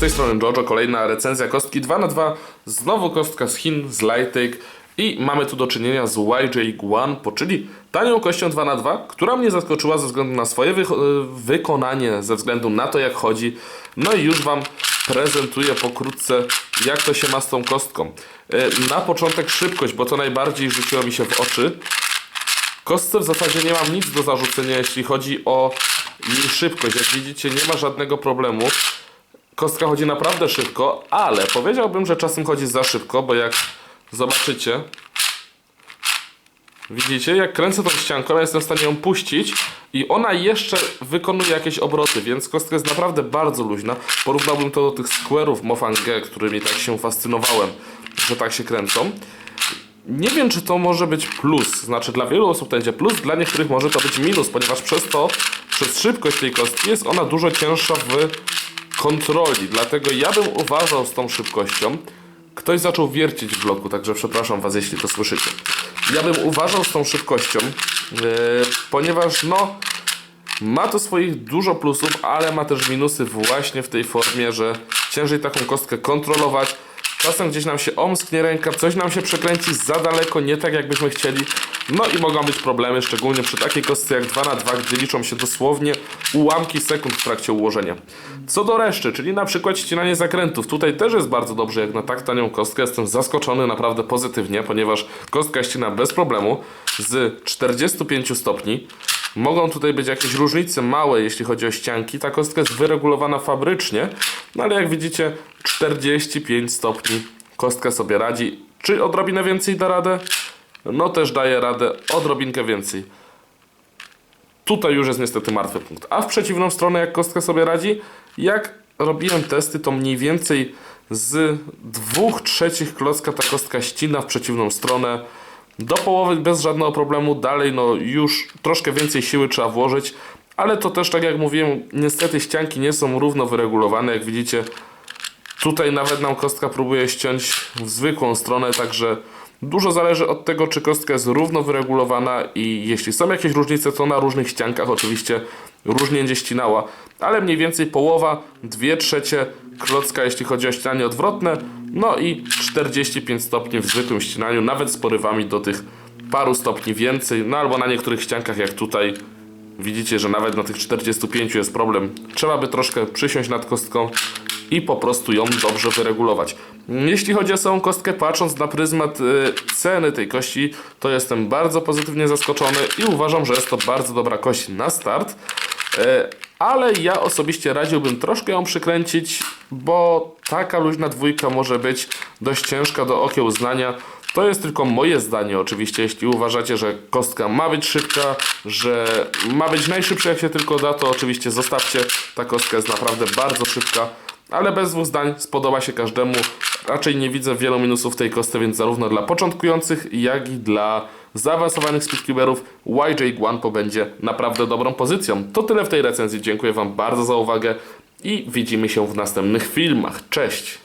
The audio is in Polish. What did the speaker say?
tej strony Jojo, kolejna recenzja kostki 2 na 2 Znowu kostka z Chin, z Lightake i mamy tu do czynienia z YJ Guan, czyli tanią kością 2 na 2 która mnie zaskoczyła ze względu na swoje wy wykonanie, ze względu na to jak chodzi. No i już Wam prezentuję pokrótce jak to się ma z tą kostką. E, Na początek szybkość, bo to najbardziej rzuciło mi się w oczy. Kostce w zasadzie nie mam nic do zarzucenia, jeśli chodzi o jej szybkość. Jak widzicie, nie ma żadnego problemu. Kostka chodzi naprawdę szybko, ale powiedziałbym, że czasem chodzi za szybko, bo jak zobaczycie, widzicie, jak kręcę tą ścianką, ja jestem w stanie ją puścić i ona jeszcze wykonuje jakieś obroty, więc kostka jest naprawdę bardzo luźna. Porównałbym to do tych square'ów Mofang'e, którymi tak się fascynowałem, że tak się kręcą. Nie wiem, czy to może być plus. Znaczy, dla wielu osób to będzie plus, dla niektórych może to być minus, ponieważ przez to, przez szybkość tej kostki jest ona dużo cięższa w kontroli. Dlatego ja bym uważał z tą szybkością. Ktoś zaczął wiercić w bloku, także przepraszam Was, jeśli to słyszycie. Ja bym uważał z tą szybkością, yy, ponieważ no. Ma to swoich dużo plusów, ale ma też minusy właśnie w tej formie, że ciężej taką kostkę kontrolować. Czasem gdzieś nam się omsknie ręka, coś nam się przekręci za daleko, nie tak jakbyśmy chcieli. No i mogą być problemy, szczególnie przy takiej kostce jak 2 na 2 gdzie liczą się dosłownie ułamki sekund w trakcie ułożenia. Co do reszty, czyli na przykład ścinanie zakrętów. Tutaj też jest bardzo dobrze jak na tak tanią kostkę. Jestem zaskoczony naprawdę pozytywnie, ponieważ kostka ścina bez problemu z 45 stopni. Mogą tutaj być jakieś różnice małe, jeśli chodzi o ścianki. Ta kostka jest wyregulowana fabrycznie, no ale jak widzicie 45 stopni kostka sobie radzi. Czy odrobinę więcej da radę? No też daje radę odrobinkę więcej. Tutaj już jest niestety martwy punkt. A w przeciwną stronę, jak kostka sobie radzi, jak robiłem testy, to mniej więcej z dwóch trzecich klocka ta kostka ścina w przeciwną stronę. Do połowy bez żadnego problemu, dalej no już troszkę więcej siły trzeba włożyć, ale to też tak jak mówiłem, niestety ścianki nie są równo wyregulowane, jak widzicie. Tutaj nawet nam kostka próbuje ściąć w zwykłą stronę, także dużo zależy od tego, czy kostka jest równo wyregulowana i jeśli są jakieś różnice, to na różnych ściankach oczywiście różnie będzie ścinała, ale mniej więcej połowa, dwie trzecie klocka, jeśli chodzi o ścinanie odwrotne, no i 45 stopni w zwykłym ścinaniu, nawet z porywami do tych paru stopni więcej, no albo na niektórych ściankach jak tutaj widzicie, że nawet na tych 45 jest problem. Trzeba by troszkę przysiąść nad kostką i po prostu ją dobrze wyregulować. Jeśli chodzi o samą kostkę, patrząc na pryzmat y, ceny tej kości, to jestem bardzo pozytywnie zaskoczony i uważam, że jest to bardzo dobra kość na start. Y, ale ja osobiście radziłbym troszkę ją przykręcić, bo taka luźna dwójka może być dość ciężka do okiełznania. To jest tylko moje zdanie oczywiście, jeśli uważacie, że kostka ma być szybka, że ma być najszybsza jak się tylko da, to oczywiście zostawcie. Ta kostka jest naprawdę bardzo szybka, ale bez dwóch zdań spodoba się każdemu. Raczej nie widzę wielu minusów tej kostce, więc zarówno dla początkujących, jak i dla zaawansowanych speedcuberów YJ Guanpo będzie naprawdę dobrą pozycją. To tyle w tej recenzji. Dziękuję Wam bardzo za uwagę i widzimy się w następnych filmach. Cześć!